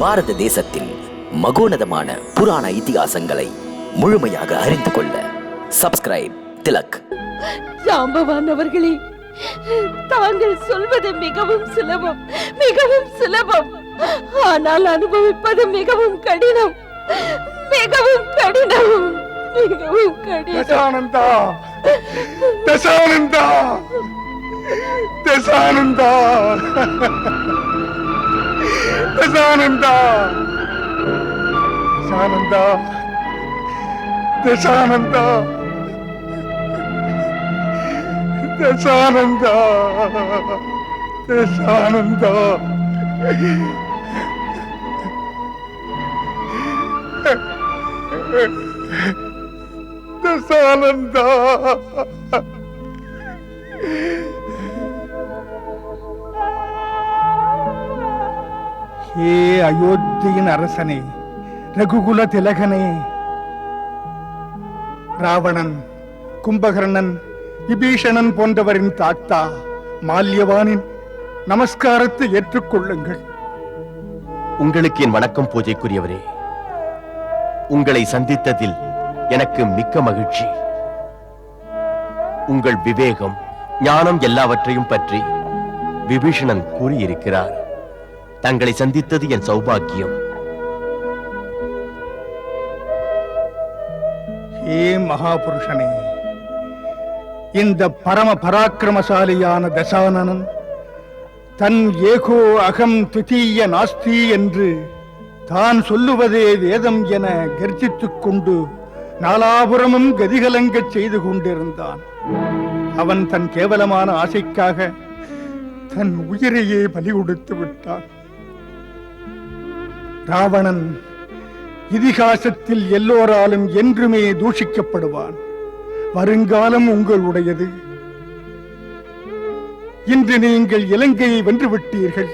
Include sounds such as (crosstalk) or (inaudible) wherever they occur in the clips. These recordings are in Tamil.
பாரத தேசத்தின் மகோனதமான புராண இதிகாசங்களை முழுமையாக அறிந்து கொள்ள சப்ஸ்கிரைப் திலக். சாம்பவான் அவர்களே தாங்கள் சொல்வது மிகவும் சுலபம் மிகவும் சுலபம். ஆனால் அனுபவிப்பது மிகவும் கடினம் மிகவும் கடினம் மிகவும் கடினம். தசானந்தா தசானந்தா தசானந்தா. Ezanında! Ezanında! Desanında! Desanında! Desanında! Desanında! Desanında! ஏ அயோத்தியின் அரசனே ரகுகுல திலகனே. ராவணன் கும்பகர்ணன் விபீஷணன் போன்றவரின் தாத்தா மால்யவானின் நமஸ்காரத்தை ஏற்றுக்கொள்ளுங்கள். உங்களுக்கு என் வணக்கம் பூஜைக்குரியவரே. உங்களை சந்தித்ததில் எனக்கு மிக்க மகிழ்ச்சி. உங்கள் விவேகம் ஞானம் எல்லாவற்றையும் பற்றி விபீஷணன் கூறியிருக்கிறார். தங்களை சந்தித்தது என் சௌபாக்கியம். ஹே மகாபுருஷனே இந்த பரம பராக்கிரமசாலியான தசானனன் தன் ஏகோ அகம் துதீய நாஸ்தி என்று தான் சொல்லுவதே வேதம் என கர்ஜித்துக் கொண்டு நாலாபுரமும் கதிகலங்கச் செய்து கொண்டிருந்தான். அவன் தன் கேவலமான ஆசைக்காக தன் உயிரையே பலி கொடுத்து விட்டான். ராவணன் இதிகாசத்தில் எல்லோராலும் என்றுமே தூஷிக்கப்படுவான். வருங்காலம் உங்களுடையது. இன்று நீங்கள் இலங்கையை வென்று விட்டீர்கள்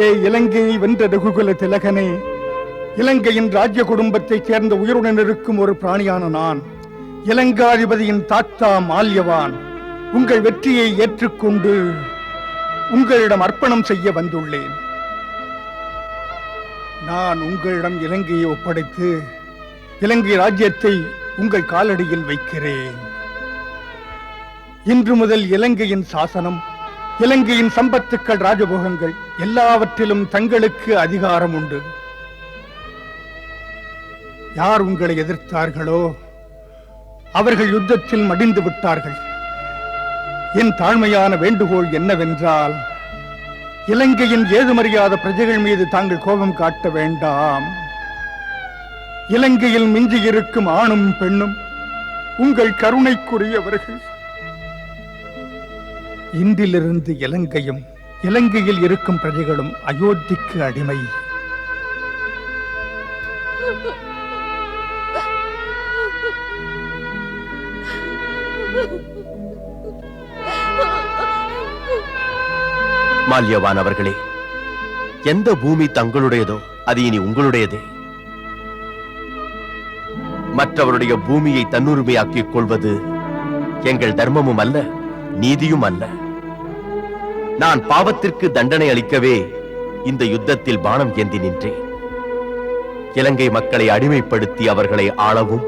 ஏ இலங்கையை வென்ற ரகுகுல திலகனே இலங்கையின் ராஜ்ய குடும்பத்தைச் சேர்ந்த உயிருடன் இருக்கும் ஒரு பிராணியான நான் இலங்காதிபதியின் தாத்தா மால்யவான் உங்கள் வெற்றியை ஏற்றுக்கொண்டு உங்களிடம் அர்ப்பணம் செய்ய வந்துள்ளேன். நான் உங்களிடம் இலங்கையை ஒப்படைத்து இலங்கை ராஜ்யத்தை உங்கள் காலடியில் வைக்கிறேன். இன்று முதல் இலங்கையின் சாசனம் இலங்கையின் சம்பத்துக்கள் ராஜபோகங்கள் எல்லாவற்றிலும் தங்களுக்கு அதிகாரம் உண்டு. யார் உங்களை எதிர்த்தார்களோ அவர்கள் யுத்தத்தில் மடிந்து விட்டார்கள். என் தாழ்மையான வேண்டுகோள் என்னவென்றால் இலங்கையின் ஏதுமறியாத பிரஜைகள் மீது தாங்கள் கோபம் காட்ட வேண்டாம். இலங்கையில் மிஞ்சி இருக்கும் ஆணும் பெண்ணும் உங்கள் கருணைக்குரியவர்கள். இன்றிலிருந்து இலங்கையும் இலங்கையில் இருக்கும் பிரஜைகளும் அயோத்திக்கு அடிமை. மால்யவான் (laughs) அவர்களே எந்த பூமி தங்களுடையதோ அது இனி உங்களுடையதே. மற்றவருடைய பூமியை தன்னுரிமையாக்கிக் கொள்வது எங்கள் தர்மமும் அல்ல நீதியும் அல்ல. நான் பாவத்திற்கு தண்டனை அளிக்கவே இந்த யுத்தத்தில் பானம் ஏந்தி நின்றேன். இலங்கை மக்களை அடிமைப்படுத்தி அவர்களை ஆளவும்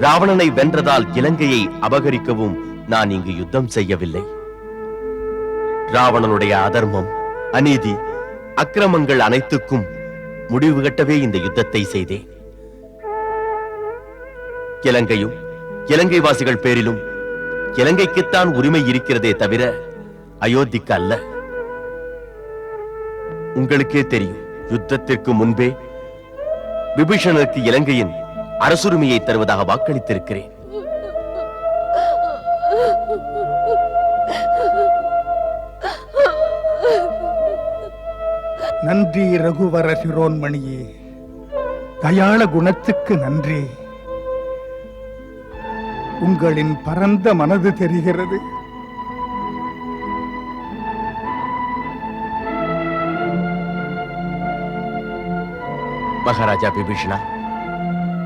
ராவணனை வென்றதால் இலங்கையை அபகரிக்கவும் நான் இங்கு யுத்தம் செய்யவில்லை. ராவணனுடைய அதர்மம் அநீதி அக்கிரமங்கள் அனைத்துக்கும் முடிவு கட்டவே இந்த யுத்தத்தை செய்தேன். இலங்கையும் இலங்கை வாசிகள் பேரிலும் இலங்கைக்குத்தான் உரிமை இருக்கிறதே தவிர அயோத்திக்கு அல்ல. உங்களுக்கே தெரியும் யுத்தத்திற்கு முன்பே விபீஷணனுக்கு இலங்கையின் அரசுரிமையை தருவதாக வாக்களித்திருக்கிறேன். நன்றி ரகுவர சிரோன்மணியே. தயாள குணத்துக்கு நன்றி. உங்களின் பரந்த மனது தெரிகிறது. மகாராஜா பிபீஷனா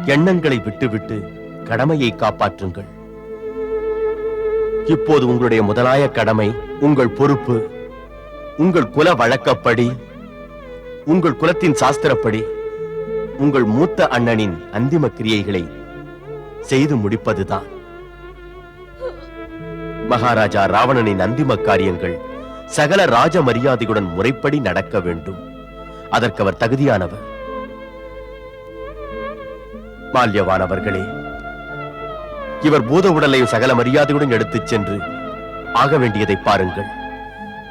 எண்ணங்களை விட்டுவிட்டு கடமையை காப்பாற்றுங்கள். இப்போது உங்களுடைய முதலாய கடமை உங்கள் பொறுப்பு உங்கள் குல வழக்கப்படி உங்கள் குலத்தின் சாஸ்திரப்படி உங்கள் மூத்த அண்ணனின் அந்திம கிரியைகளை செய்து முடிப்பதுதான். மகாராஜா ராவணனின் அந்திம காரியங்கள் சகல ராஜ மரியாதையுடன் முறைப்படி நடக்க வேண்டும். அதற்கு அவர் தகுதியானவர். மால்யவானவர்களே இவர் பூத உடலை சகல மரியாதையுடன் எடுத்துச் சென்று ஆக வேண்டியதை பாருங்கள்.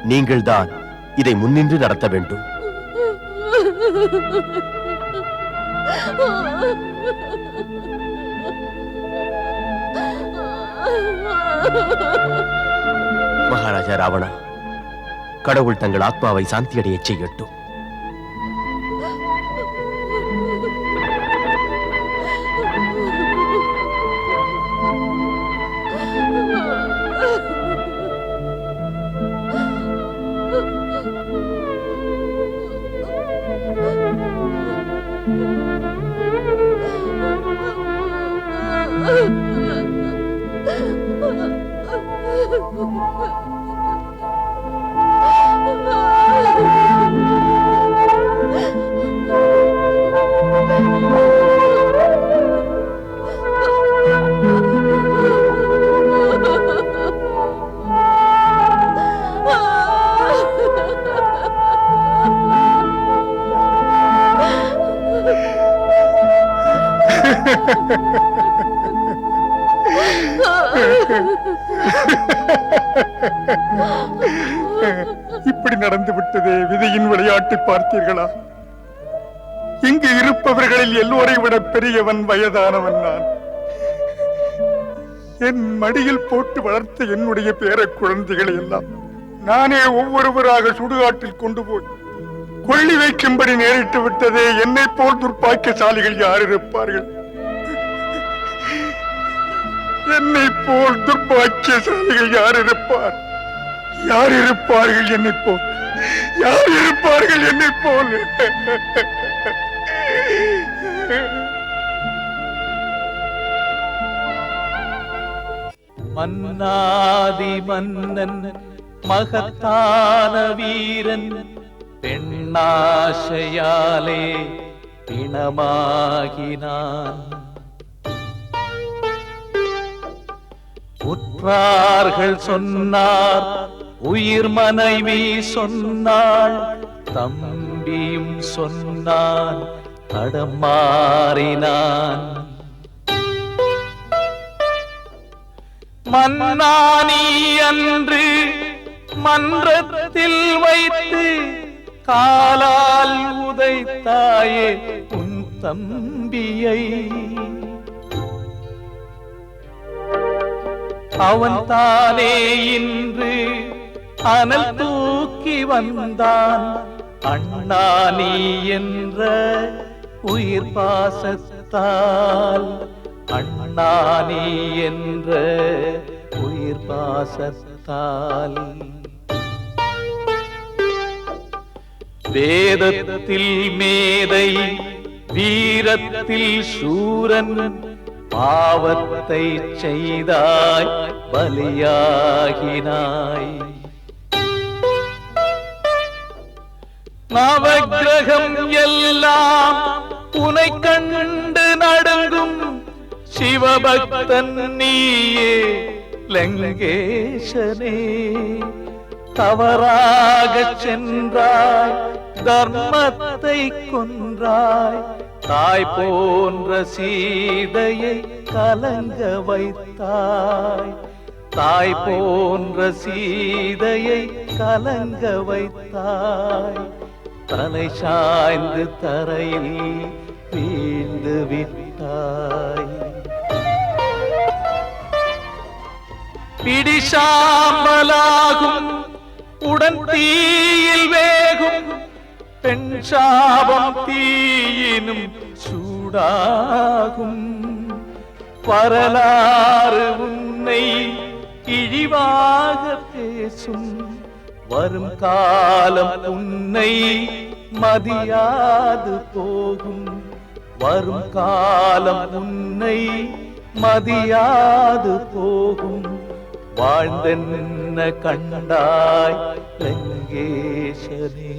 நீங்கள்தான் இதை முன்னின்று நடத்த வேண்டும். மகாராஜா ராவணா கடவுள் தங்கள் ஆத்மாவை சாந்தியடையச் செய்யட்டும். Ha ha ha ha! விதியின் பார்த்தீர்களா? இங்கு இருப்பவர்களில் எல்லோரை விட பெரியவன் வயதானவன் நான். என் மடியில் போட்டு வளர்த்த என்னுடைய பேர குழந்தைகளை எல்லாம் நானே ஒவ்வொருவராக சுடுகாட்டில் கொண்டு போய் கொள்ளி வைக்கும்படி நேரிட்டு விட்டதே. என்னை போல் துர்ப்பாக்கியசாலிகள் யார் இருப்பார்கள்? என்னை போல் துர்ப்பாக்கியசாலிகள் யார் இருப்பார்? யார் இருப்பார்கள் என்னை போல்? யார் இருப்பார்கள் என்னை போல்? மன்னாதி மன்னன் மகத்தான வீரன் பெண்ணாசையாலே பிணமாகினான். உற்றார்கள் சொன்னார் உயிர் மனைவி சொன்னாள் தம்பியும் சொன்னான் தடமாறினான் மன்னானி அன்று மன்றத்தில் வைத்து காலால் உதைத்தாயே உன் தம்பியை. அவன் தானே இன்று அனல் தூக்கி வந்தான். அண்ணா நீ என்ற உயிர் பாசத்தால். அண்ணா நீ என்ற உயிர் பாசத்தால். வேதத்தில் மேதை வீரத்தில் சூரன் பாவத்தை செய்தாய் பலியாகினாய். நவகிரகம் எல்லாம் உனை கண்டு நடங்கும் சிவபக்தன் நீயே லங்கேசனே. தவறாக சென்றாய் தர்மத்தை கொன்றாய் தாய் போன்ற சீதையை கலங்க வைத்தாய். தாய் போன்ற சீதையை கலங்க வைத்தாய். தலை சாய்ந்து தரையில் வீழ்ந்து விட்டாய். பிடிசாம்பலாகும் உடன் தீயில் வேகும் பெண் சாபம் தீயினும் சூடாகும். வரலாறு உன்னை இழிவாக பேசும். வரும் காலம் உன்னை மதியாது போகும். வரும் காலம் உன்னை மதியாது போகும். வாழ்ந்தென்ன கண்டாய் லங்கேசனே